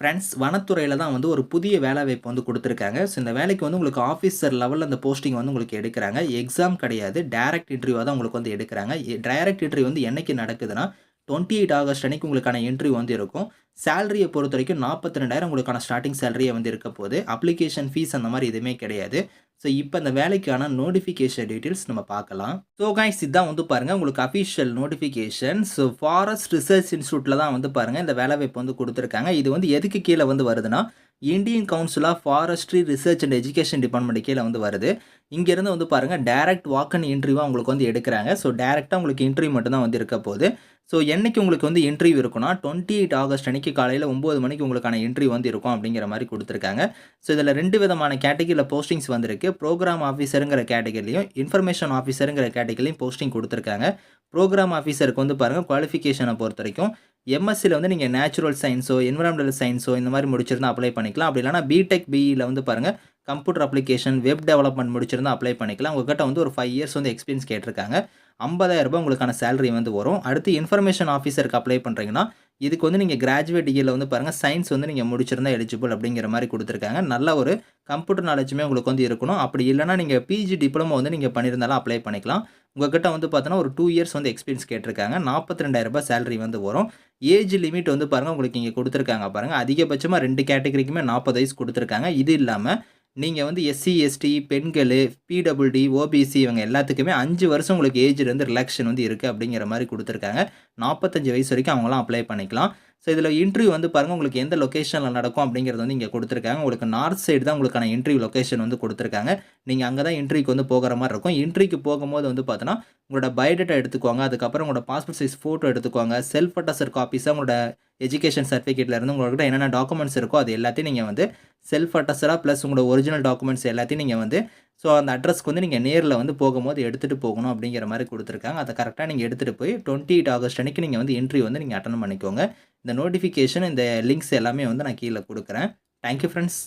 Friends வனத்துறையில் தான் வந்து ஒரு புதிய வேலை வாய்ப்பு வந்து கொடுத்துருக்காங்க. ஸோ இந்த வேலைக்கு வந்து உங்களுக்கு ஆஃபீஸர் லெவலில் அந்த போஸ்டிங் வந்து உங்களுக்கு எடுக்கிறாங்க. எக்ஸாம் கிடையாது. டைரக்ட் இன்டர்வியூவாக தான் உங்களுக்கு வந்து எடுக்கிறாங்க. டைரக்ட் இன்டர்வியூ வந்து என்றைக்கு நடக்குதுன்னா டுவெண்ட்டி எயிட் ஆகஸ்ட் அன்னைக்கு உங்களுக்கான இன்டர்வியூ வந்து இருக்கும். சேலரியை பொறுத்த வரைக்கும் நாற்பத்தி ரெண்டாயிரம் உங்களுக்கான ஸ்டார்டிங் சேலரியே வந்து இருக்க போது அப்ளிகேஷன் ஃபீஸ் அந்த மாதிரி எதுவுமே கிடையாது. ஸோ இப்போ இந்த வேலைக்கான நோட்டிஃபிகேஷன் டீட்டெயில்ஸ் நம்ம பார்க்கலாம். ஸோ கைஸ் இதுதான் வந்து பாருங்கள் உங்களுக்கு official notification so forest research இன்ஸ்டியூட்டில் தான் வந்து பாருங்கள் இந்த வேலை வாய்ப்பு வந்து கொடுத்துருக்காங்க. இது வந்து எதுக்கு கீழே வந்து வருதுன்னா Indian council of forestry research and education department கீழே வந்து வருது. இங்கேருந்து வந்து பாருங்கள் டேரக்ட் வாக் அண்ட் இன்டர்வியூ உங்களுக்கு வந்து எடுக்கிறாங்க. ஸோ டேரெக்டாக உங்களுக்கு இன்டர்வியூ மட்டும்தான் வந்து இருக்க போகுது. ஸோ என்னைக்கு உங்களுக்கு வந்து இன்டர்வியூ இருக்குன்னா டுவெண்ட்டி எயிட் ஆகஸ்ட் அன்னைக்கு காலையில் ஒம்பது மணிக்கு உங்களுக்கான இன்டர்வியூ வந்து இருக்கும் அப்படிங்கிற மாதிரி கொடுத்துருக்காங்க. ஸோ இதில் ரெண்டு விதமான கேட்டகரியில் போஸ்டிங்ஸ் வந்திருக்கு. ப்ரோக்ராம் ஆஃபீஸருங்கிற கேட்டகரிலையும் இன்ஃபர்மேஷன் ஆஃபீஸருங்கிற கேட்டகரிலையும் போஸ்டிங் கொடுத்துருக்காங்க. ப்ரோக்ராம் ஆஃபீஸருக்கு வந்து பாருங்கள் குவாலிஃபிகேஷனை பொறுத்த வரைக்கும் எம்எஸ்சியில் வந்து நீங்கள் நேச்சுரல் சயின்ஸோ என்விரான்மெண்டல் சயின்ஸோ இந்த மாதிரி முடிச்சிருந்தால் அப்ளை பண்ணிக்கலாம். அப்படி இல்லைனா பிடெக் பிஇயில் வந்து பாருங்கள் கம்ப்யூட்டர் அப்ளிகேஷன் வெப் டெவலப்மெண்ட் முடிச்சிருந்தா அப்ளை பண்ணிக்கலாம். உங்கள்கிட்ட வந்து ஒரு ஃபைவ் இயர்ஸ் வந்து எக்ஸ்பீரியன்ஸ் கேட்டிருக்காங்க. ஐம்பதாயிரம் ரூபாய் உங்களுக்கான சேலரி வந்து வரும். அடுத்து இன்ஃபர்மேஷன் ஆஃபீஸருக்கு அப்ளை பண்ணுறீங்கன்னா இதுக்கு வந்து நீங்கள் கிராஜுவேட் இயரில் வந்து பாருங்கள் சயின்ஸ் வந்து நீங்கள் முடிச்சிருந்தா எலிஜிபிள் அப்படிங்கிற மாதிரி கொடுத்துருக்காங்க. நல்ல ஒரு கம்ப்யூட்டர் நாலேஜுமே உங்களுக்கு வந்து இருக்கணும். அப்படி இல்லைனா நீங்கள் பிஜி டிப்ளமோ வந்து நீங்கள் பண்ணியிருந்தாலும் அப்ளை பண்ணிக்கலாம். உங்கள்கிட்ட வந்து பார்த்தோன்னா ஒரு டூ இயர்ஸ் வந்து எக்ஸ்பீரியன்ஸ் கேட்டிருக்காங்க. நாற்பத்தி ரெண்டாயிரரூபா சேலரி வந்து வரும். ஏஜ் லிமிட் வந்து பாருங்கள் உங்களுக்கு இங்கே கொடுத்துருக்காங்க பாருங்கள் அதிகபட்சமாக ரெண்டு கேட்டகரிக்குமே நாற்பது வயசு கொடுத்துருக்காங்க. இது இல்லாமல் நீங்கள் வந்து எஸ்சி எஸ்டி பெண்கள் பிடபிள்டி ஓபிசி இவங்க எல்லாத்துக்குமே அஞ்சு வருஷம் உங்களுக்கு ஏஜ்லேருந்து ரிலாக்ஷன் வந்து இருக்குது அப்படிங்கிற மாதிரி கொடுத்துருக்காங்க. நாற்பத்தஞ்சு வயசு வரைக்கும் அவங்களாம் அப்ளை பண்ணிக்கலாம். ஸோ இதில் இன்டர்வியூ வந்து பாருங்கள் உங்களுக்கு எந்த லொக்கேஷனில் நடக்கும் அப்படிங்கிறது வந்து இங்கே கொடுத்துருக்காங்க. உங்களுக்கு நார்த் சைடு தான் உங்களுக்கான இன்டர்வியூ லொக்கேஷன் வந்து கொடுத்துருக்காங்க. நீங்கள் அங்கே தான் இன்டர்வியூக்கு வந்து போகிற மாதிரி இருக்கும். இன்டர்வியூக்கு போகும்போது வந்து பார்த்தோன்னா உங்களோட பயோடேட்டா எடுத்துக்கோங்க அதுக்கப்புறம் உங்களோட பாஸ்போர்ட் சைஸ் ஃபோட்டோ எடுத்துக்கோங்க செல்ஃப் அட்டஸ்டர் காப்பீஸாக உங்களோட எஜுகேஷன் சர்டிஃபிகேட்டில் இருந்து உங்கள்கிட்ட என்னென்ன டாக்குமெண்ட்ஸ் இருக்கோ அது எல்லாத்தையும் நீங்கள் வந்து செல்ஃப் அட்டஸ்டராக ப்ளஸ் உங்களோட ஒரிஜினல் டாக்குமெண்ட்ஸ் எல்லாத்தையும் நீங்கள் வந்து ஸோ அந்த அட்ரஸ்க்கு வந்து நீங்கள் நேரில் வந்து போகும்போது எடுத்துகிட்டு போகணும் அப்படிங்கிற மாதிரி கொடுத்துருக்காங்க. அதை கரெக்டாக நீங்கள் எடுத்துகிட்டு போய் டுவெண்ட்டி எயிட் ஆகஸ்ட் அன்றைக்கி நீங்கள் வந்து என்ட்ரி வந்து நீங்கள் அட்டன் பண்ணிக்கோங்க. இந்த நோட்டிஃபிகேஷன் இந்த லிங்க்ஸ் எல்லாமே வந்து நான் கீழே கொடுக்குறேன். Thank you friends